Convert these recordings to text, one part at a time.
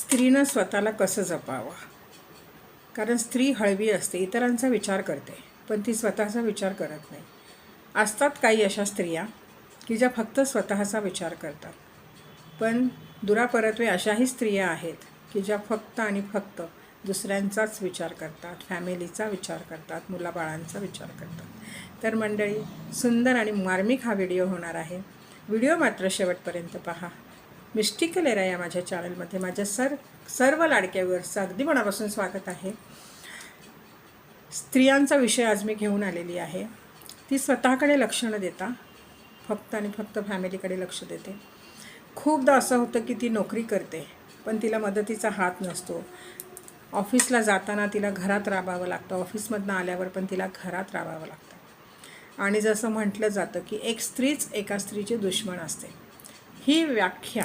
स्त्रीनं स्वतःला कसं जपावं? कारण स्त्री हळवी असते इतरांचा विचार करते पण ती स्वतःचा विचार करत नाही. असतात काही अशा स्त्रिया की ज्या फक्त स्वतःचा विचार करतात. पण दुरापरत्वे अशाही स्त्रिया आहेत की ज्या फक्त आणि फक्त दुसऱ्यांचाच विचार करतात फॅमिलीचा विचार करतात मुलाबाळांचा विचार करतात. तर मंडळी सुंदर आणि मार्मिक हा व्हिडिओ होणार आहे. व्हिडिओ मात्र शेवटपर्यंत पहा. मिस्टिकल एरा या माझ्या चॅनलमध्ये. माझ्या सर सर्व लाडक्यावरचं अगदी मनापासून स्वागत आहे. स्त्रियांचा विषय आज मी घेऊन आलेली आहे. ती स्वतःकडे लक्ष न देता फक्त आणि फक्त फॅमिलीकडे लक्ष देते. खूपदा असं होतं की ती नोकरी करते पण तिला मदतीचा हात नसतो. ऑफिसला जाताना तिला घरात राबावं लागतं. ऑफिसमधनं आल्यावर पण तिला घरात राबावं लागतं. आणि जसं म्हटलं जातं की एक स्त्रीच एका स्त्रीची दुश्मन असते. ही व्याख्या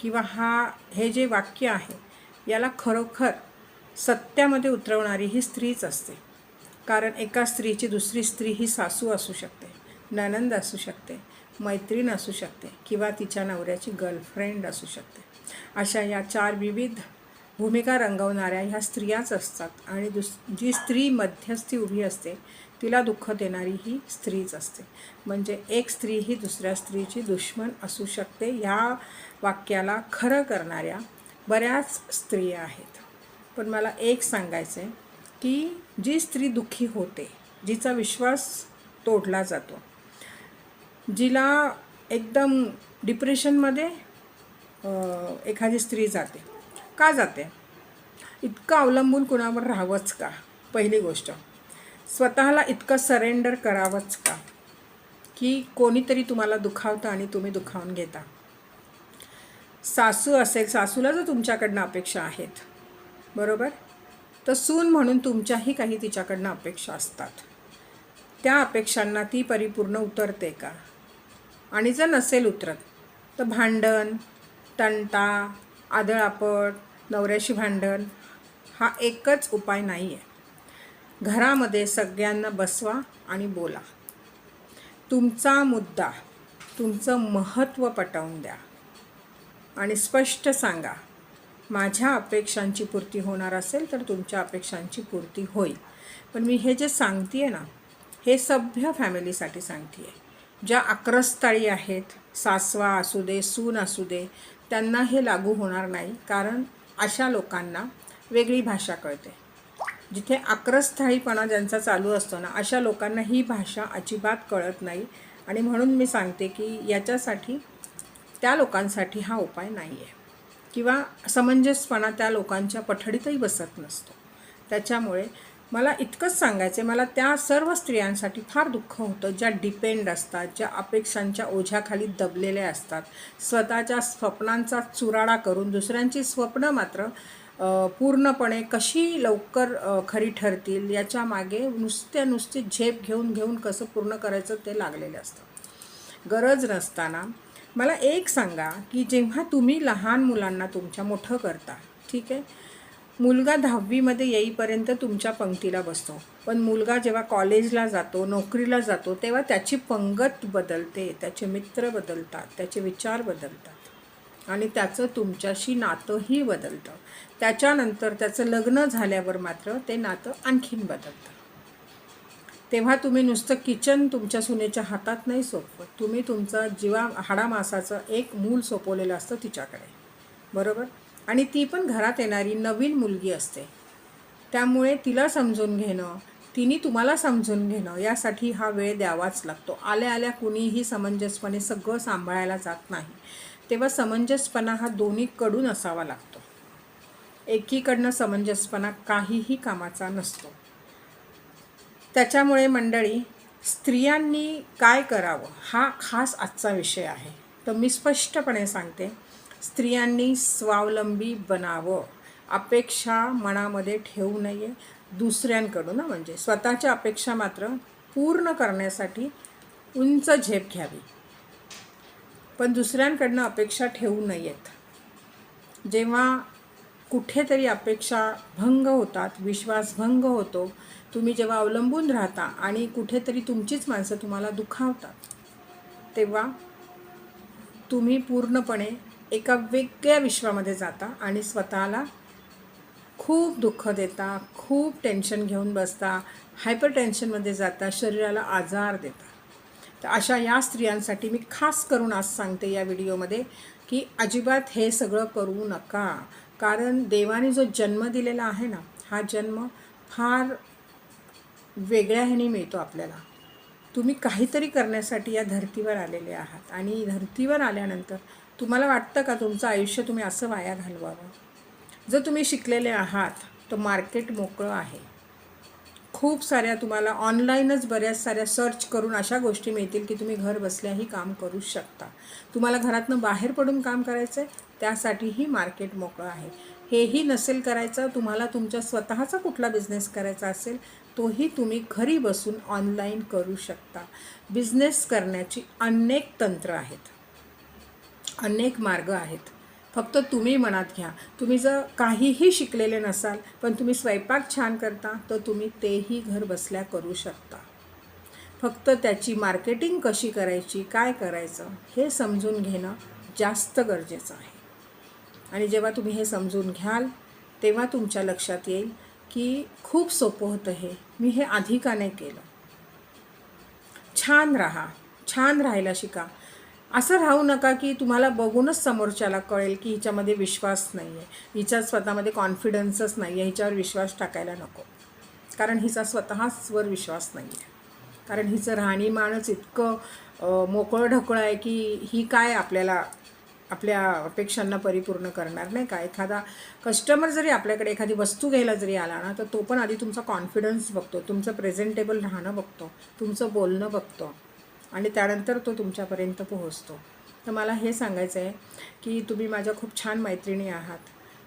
किंवा हा हे जे वाक्य आहे याला खरोखर सत्यामध्ये उतरवणारी ही स्त्रीच असते. कारण एका स्त्रीची दुसरी स्त्री ही सासू असू शकते ननंद असू शकते मैत्रीण असू शकते किंवा तिच्या नवऱ्याची गर्लफ्रेंड असू शकते. अशा या चार विविध भूमिका रंगवणाऱ्या ह्या स्त्रियाच असतात आणि दुस जी स्त्री मध्यस्थी उभी असते तिला दुःख देणारी ही स्त्रीच असते. म्हणजे एक स्त्री ही दुसऱ्या स्त्रीची दुश्मन असू शकते ह्या वाक्याला खरं करणाऱ्या बऱ्याच स्त्रिया आहेत. पण मला एक सांगायचं आहे की जी स्त्री दुःखी होते जिचा विश्वास तोडला जातो जिला एकदम डिप्रेशनमध्ये एखादी स्त्री जाते. का जाते? इतकं अवलंबून कुणावर राहावंच का? पहिली गोष्ट. स्वतःला इतकं सरेंडर करावंच का? की कोणीतरी तुम्हाला दुखावतं आणि तुम्ही दुखावून घेता. सासू असेल सासूला जर तुमच्याकडनं अपेक्षा आहेत बरोबर? तर सून म्हणून तुमच्याही काही तिच्याकडनं अपेक्षा असतात. त्या अपेक्षांना ती परिपूर्ण उतरते का? आणि जर नसेल उतरत तर भांडण तंटा आदळापट नवऱ्याशी भांडण हा एकच उपाय नाही आहे घरामध्ये सगळ्यांना बसवा आणि बोला. तुमचा मुद्दा तुमचं महत्त्व पटवून द्या. आणि स्पष्ट सांगा माझ्या अपेक्षांची पूर्ती होणार असेल तर तुमच्या अपेक्षांची पूर्ती होईल. पण मी हे जे सांगते आहे ना हे सभ्य फॅमिलीसाठी सांगते आहे ज्या आक्रस्ताळी आहेत सासवा असू दे सून असू दे त्यांना हे लागू होणार नाही कारण अशा लोकांना वेगळी भाषा कळते. जिथे आक्रस्थाळीपणा ज्यांचा चालू असतो ना अशा लोकांना ही भाषा अजिबात कळत नाही. आणि म्हणून मी सांगते की याच्यासाठी त्या लोकांसाठी हा उपाय नाही आहे किंवा समंजसपणा त्या लोकांच्या पठडीतही बसत नसतो. त्याच्यामुळे मला इतकंच सांगायचं आहे मला त्या सर्व स्त्रियांसाठी फार दुःख होतं ज्या डिपेंड असतात ज्या अपेक्षांच्या ओझ्याखाली दबलेल्या असतात. स्वतःच्या स्वप्नांचा चुराडा करून दुसऱ्यांची स्वप्न मात्र पूर्णपणे कशी लवकर खरी ठरतील याच्या मागे नुसत्या नुसती झेप घेऊन घेऊन कसं पूर्ण करायचं ते लागलेले असतं. गरज नसताना मला एक सांगा की जेव्हा तुम्ही लहान मुलांना तुमच्या मोठं करता ठीक आहे? मुलगा दहावीमध्ये येईपर्यंत तुमच्या पंक्तीला बसतो. पण मुलगा जेव्हा कॉलेजला जातो नोकरीला जातो तेव्हा त्याची पंगत बदलते त्याचे मित्र बदलतात त्याचे विचार बदलतात. आणि त्याचं तुमच्याशी नातंही बदलतं. त्याच्यानंतर त्याचं लग्न झाल्यावर मात्र ते नातं आणखीन बदलतं. तेव्हा तुम्ही नुसतं किचन तुमच्या सुनेच्या हातात नाही सोपवत. तुम्ही तुमचा जीवा हाडामासाचं एक मूल सोपवलेलं असतं तिच्याकडे. बरोबर? आणि ती पण घरात येणारी नवीन मुलगी असते. त्यामुळे तिला समजून घेणं तिने तुम्हाला समजून घेणं यासाठी हा वेळ द्यावाच लागतो. आल्या आल्या कुणीही समंजसपणे सगळं सांभाळायला जात नाही. तेव्हा समंजसपणा हा दोन्हीकडून असावा लागतो. एकीकडनं समंजसपणा काहीही कामाचा नसतो. त्याच्यामुळे मंडळी स्त्रियांनी काय करावं हा खास आजचा विषय आहे. तर मी स्पष्टपणे सांगते स्त्रियांनी स्वावलंबी बनावं. अपेक्षा मनामध्ये ठेवू नये. दुसऱ्यांकडून ना म्हणजे स्वतःच्या अपेक्षा मात्र पूर्ण करण्यासाठी उंच झेप घ्यावी. पण दुसऱ्यांकडनं अपेक्षा ठेवू नयेत. जेव्हा कुठेतरी अपेक्षा भंग होतात विश्वासभंग होतो तुम्ही जेव्हा अवलंबून राहता आणि कुठेतरी तुमचीच माणसं तुम्हाला दुखावतात तेव्हा तुम्ही पूर्णपणे एका वेगळ्या विश्वामध्ये जाता आणि स्वतःला खूप दुःख देता खूप टेन्शन घेऊन बसता हायपर टेन्शनमध्ये जाता शरीराला आजार देता. तर अशा या स्त्रियांसाठी मी खास करून आज सांगते या व्हिडिओमध्ये की अजिबात हे सगळं करू नका. कारण देवाने जो जन्म दिलेला आहे ना हा जन्म फार वेगळ्या ह्याने मिळतो आपल्याला. तुम्ही काहीतरी करण्यासाठी या धर्तीवर आलेले आहात आणि धर्तीवर आल्यानंतर तुम्हाला वाटतं का तुमचं आयुष्य तुम्ही असं वाया घालवावं? जर तुम्ही शिकलेले आहात तर मार्केट मोकळं आहे. खूप साऱ्या तुम्हाला ऑनलाईनच बऱ्याच साऱ्या सर्च करून अशा गोष्टी मिळतील की तुम्ही घर बसल्याही काम करू शकता. तुम्हाला घरातनं बाहेर पडून काम करायचं आहे त्यासाठीही मार्केट मोकळं आहे. हेही नसेल करायचं तुम्हाला तुमच्या स्वतःचा कुठला बिझनेस करायचा असेल तोही तुम्ही घरी बसून ऑनलाईन करू शकता. बिझनेस करण्याची अनेक तंत्र आहेत. अनेक मार्ग आहेत. फक्त तुम्ही मनात घ्या. तुम्ही जर काहीही शिकलेले नसाल पण तुम्ही स्वयंपाक छान करता तर तुम्ही तेही घर बसल्या करू शकता. फक्त त्याची मार्केटिंग कशी करायची काय करायचं हे समजून घेणं जास्त गरजेचं आहे. आणि जेव्हा तुम्ही हे समजून घ्याल तेव्हा तुमच्या लक्षात येईल की खूप सोपं होतं हे. मी हे आधी का नाही केलं? छान राहा. छान राहायला शिका. असं राहू नका की तुम्हाला बघूनच समोरच्याला कळेल की हिच्यामध्ये विश्वास नाही आहे हिच्या स्वतःमध्ये कॉन्फिडन्सच नाही आहे हिच्यावर विश्वास टाकायला नको. कारण हिचा स्वतःचवर विश्वास नाही आहे कारण हिचं राहणीमानच इतकं मोकळं ढकळं आहे की ही काय आपल्याला आपल्या अपेक्षांना परिपूर्ण करणार नाही का? एखादा कस्टमर जरी आपल्याकडे एखादी वस्तू घ्यायला जरी आला ना तर तो पण आधी तुमचा कॉन्फिडन्स बघतो. तुमचं प्रेझेंटेबल राहणं बघतो. तुमचं बोलणं बघतो. आणि त्यानंतर तो तुमच्यापर्यंत पोहोचतो. तर मला हे सांगायचं आहे की तुम्ही माझ्या खूप छान मैत्रिणी आहात.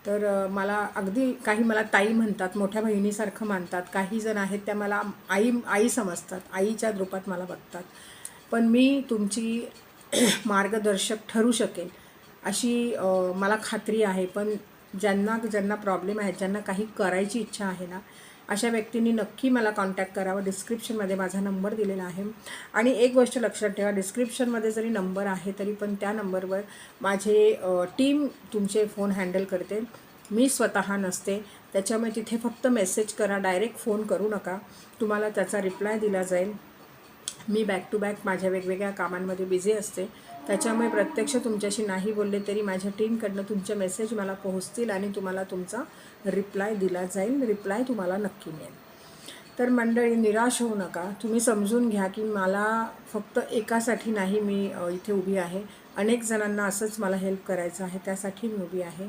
तर मला अगदी काही मला ताई म्हणतात मोठ्या बहिणीसारखं मानतात. काही जण आहेत त्या मला आई आई समजतात आईच्या रूपात मला बघतात. पण मी तुमची मार्गदर्शक ठरू शकेल अशी मला खात्री आहे. पण ज्यांना ज्यांना प्रॉब्लेम आहेत ज्यांना काही करायची इच्छा आहे ना अशा व्यक्तींनी नक्की मला कॉन्टॅक्ट करावा. डिस्क्रिप्शनमध्ये माझा नंबर दिलेला आहे. आणि एक गोष्ट लक्षात ठेवा डिस्क्रिप्शनमध्ये जरी नंबर आहे तरी पण त्या नंबरवर माझे टीम तुमचे फोन हँडल करते. मी स्वतः नसते. त्याच्यामुळे तिथे फक्त मेसेज करा डायरेक्ट फोन करू नका. तुम्हाला त्याचा रिप्लाय दिला जाईल. मी बॅक टू बॅक माझ्या वेगवेगळ्या कामांमध्ये बिझी असते. त्याच्यामुळे प्रत्यक्ष तुमच्याशी नाही बोलले तरी माझ्या टीमकडनं तुमचे मेसेज मला पोहोचतील आणि तुम्हाला तुमचा रिप्लाय दिला जाईल. रिप्लाय तुम्हाला नक्की मिळेल. तर मंडळी निराश होऊ नका. तुम्ही समजून घ्या की मला फक्त एकासाठी नाही मी इथे उभी आहे. अनेक जणांना असंच मला हेल्प करायचं आहे त्यासाठी मी उभी आहे.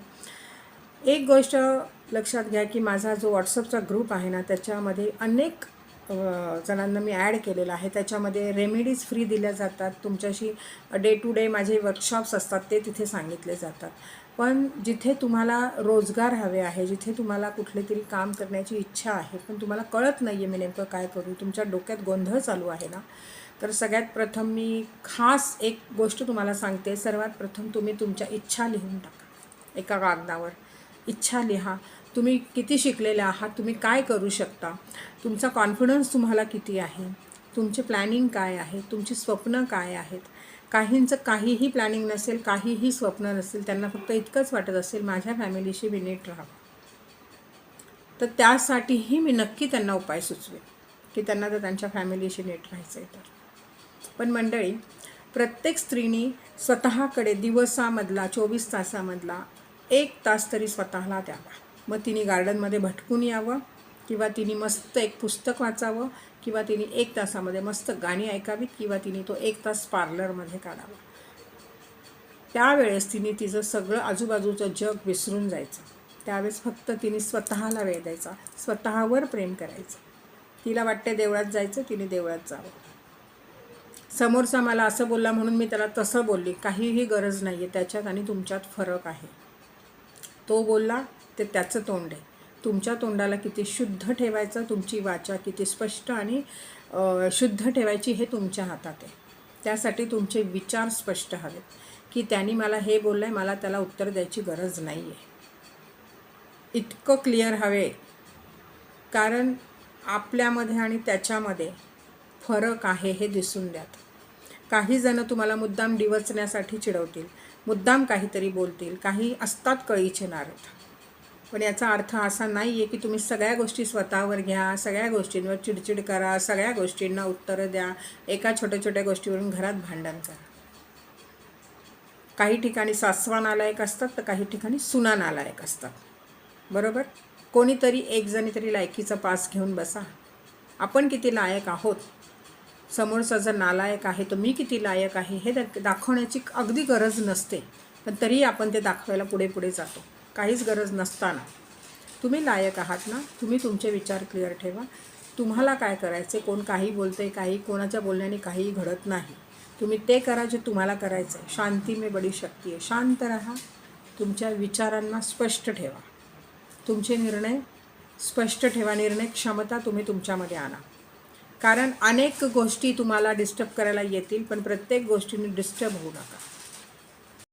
एक गोष्ट लक्षात घ्या की माझा जो व्हॉट्सअपचा ग्रुप आहे ना त्याच्यामध्ये अनेक जणांना मी ॲड केलेलं आहे. त्याच्यामध्ये रेमेडीज फ्री दिल्या जातात. तुमच्याशी डे टू डे माझे वर्कशॉप्स असतात ते तिथे सांगितले जातात. पण जिथे तुम्हाला रोजगार हवे आहे जिथे तुम्हाला कुठले तरी काम करण्याची इच्छा आहे पण तुम्हाला कळत नाही आहे मी नेमकं काय करू तुमच्या डोक्यात गोंधळ चालू आहे ना? तर सगळ्यात प्रथम मी खास एक गोष्ट तुम्हाला सांगते. सर्वात प्रथम तुम्ही तुमच्या इच्छा लिहून टाका. एका कागदावर. इच्छा लिहा. तुम्ही किती शिकलेले आहात तुम्ही काय करू शकता? तुमचा कॉन्फिडन्स तुम्हाला किती आहे? तुमचे प्लॅनिंग काय आहे? तुमची स्वप्न काय आहेत? काहींचं काहीही प्लॅनिंग नसेल काहीही स्वप्न नसेल त्यांना फक्त इतकंच वाटत असेल माझ्या फॅमिलीशी मी नीट राहावं. तर त्यासाठीही मी नक्की त्यांना उपाय सुचवेन की त्यांना तर त्यांच्या फॅमिलीशी नीट राहायचं आहे तर. पण मंडळी प्रत्येक स्त्रीनी स्वतःकडे दिवसामधला चोवीस तासामधला एक तास तरी स्वतःला द्यावा. मग तिने गार्डनमध्ये भटकून यावं किंवा तिने मस्त एक पुस्तक वाचावं किंवा तिने एक तासामध्ये मस्त गाणी ऐकावीत किंवा तिने तो एक तास पार्लरमध्ये काढावा. त्यावेळेस तिने तिचं सगळं आजूबाजूचं जग विसरून जायचं. त्यावेळेस फक्त तिने स्वतःला वेळ द्यायचा. स्वतःवर प्रेम करायचं. तिला वाटते देवळात जायचं तिने देवळात जावं. समोरचा मला असं बोलला म्हणून मी त्याला तसं बोलली. काहीही गरज नाही आहे त्याच्यात आणि तुमच्यात फरक आहे. तो बोलला ते त्याचं तोंड आहे. तुमच्या तोंडाला किती शुद्ध ठेवायचं तुमची वाचा किती स्पष्ट आणि शुद्ध ठेवायची हे तुमच्या हातात आहे. त्यासाठी तुमचे विचार स्पष्ट हवेत. की त्यांनी मला हे बोललं आहे मला त्याला उत्तर द्यायची गरज नाही आहे इतकं क्लिअर हवे. कारण आपल्यामध्ये आणि त्याच्यामध्ये फरक आहे हे दिसून द्यात. काही जणं तुम्हाला मुद्दाम डिवचण्यासाठी चिडवतील मुद्दाम काहीतरी बोलतील काही असतात कळीचे नारद. पण याचा अर्थ असा नाही आहे की तुम्ही सगळ्या गोष्टी स्वतःवर घ्या सगळ्या गोष्टींवर चिडचिड करा सगळ्या गोष्टींना उत्तरं द्या एका छोट्या छोट्या गोष्टीवरून घरात भांडण करा. काही ठिकाणी सासवा नालायक असतात तर काही ठिकाणी सुना नालायक असतात. बरोबर? कोणीतरी एकजणी तरी लायकीचा पास घेऊन बसा. आपण किती लायक आहोत? समोरचा जर नालायक आहे तर मी किती लायक आहे हे दा दाखवण्याची अगदी गरज नसते. पण तरीही आपण ते दाखवायला पुढे पुढे जातो. काहीच गरज नसताना. तुम्ही लायक आहात ना? तुम्ही तुमचे विचार क्लिअर ठेवा. तुम्हाला काय करायचे कोण काही बोलते काही कोणाच्या बोलण्याने काहीही घडत नाही. तुम्ही ते करा जे तुम्हाला करायचं आहे शांती में बडी शक्ती आहे. शांत राहा. तुमच्या विचारांना स्पष्ट ठेवा. तुमचे निर्णय स्पष्ट ठेवा. निर्णय क्षमता तुम्ही तुमच्यामध्ये आणा. कारण अनेक गोष्टी तुम्हाला डिस्टर्ब करायला येतील पण प्रत्येक गोष्टीने डिस्टर्ब होऊ नका.